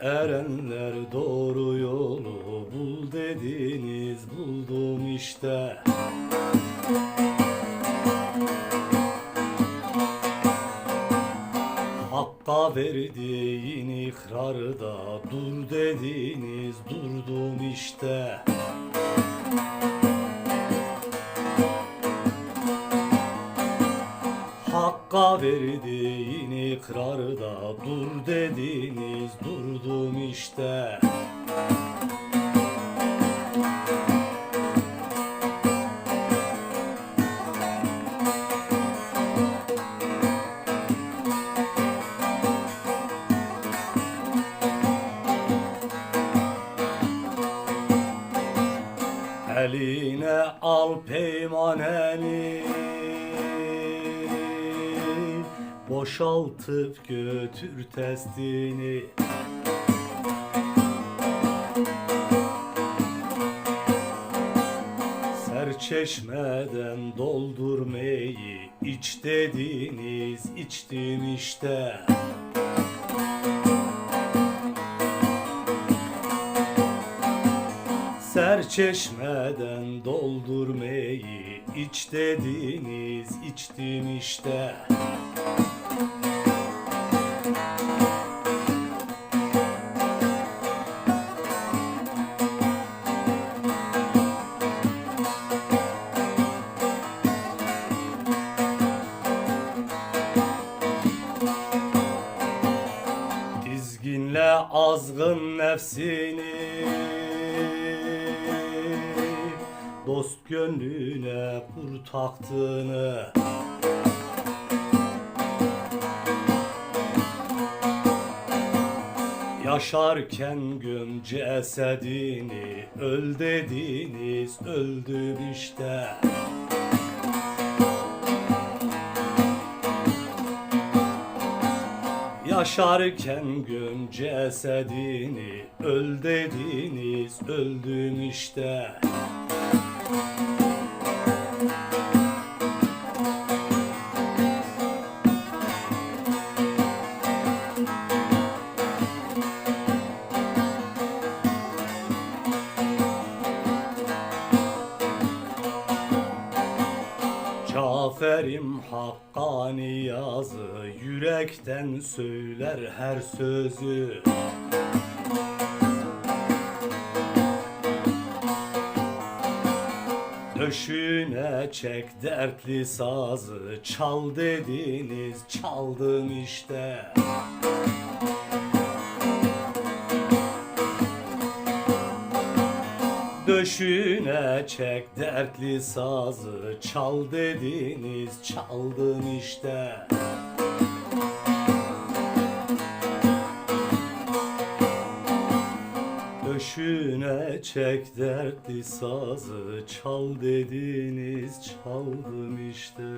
erenler doğru yolu bul dediniz buldum işte. Hakka verdiğin ikrarda dur dediniz durdum işte. Hakka verdiğin ikrarda dur dediniz durdum işte. Eline al peymaneni Boşaltıp götür testini. Serçeşmeden doldurmayı iç dediniz içtim işte. Serçeşmeden doldurmayı iç dediniz içtim işte azgın nefsini. Dost gönlüne kur taktığını. Yaşarken göm cesedini Öl dediniz öldüm işte Yaşarken göm cesedini Öl dediniz öldüm işte Caferim Hakkani yazı Yürekten söyler her sözü. Döşüne çek dertli sazı Çal dediniz çaldım işte Döşüne çek dertli sazı Çal dediniz çaldım işte. Döşüne çek dertli sazı Çal dediniz çaldım işte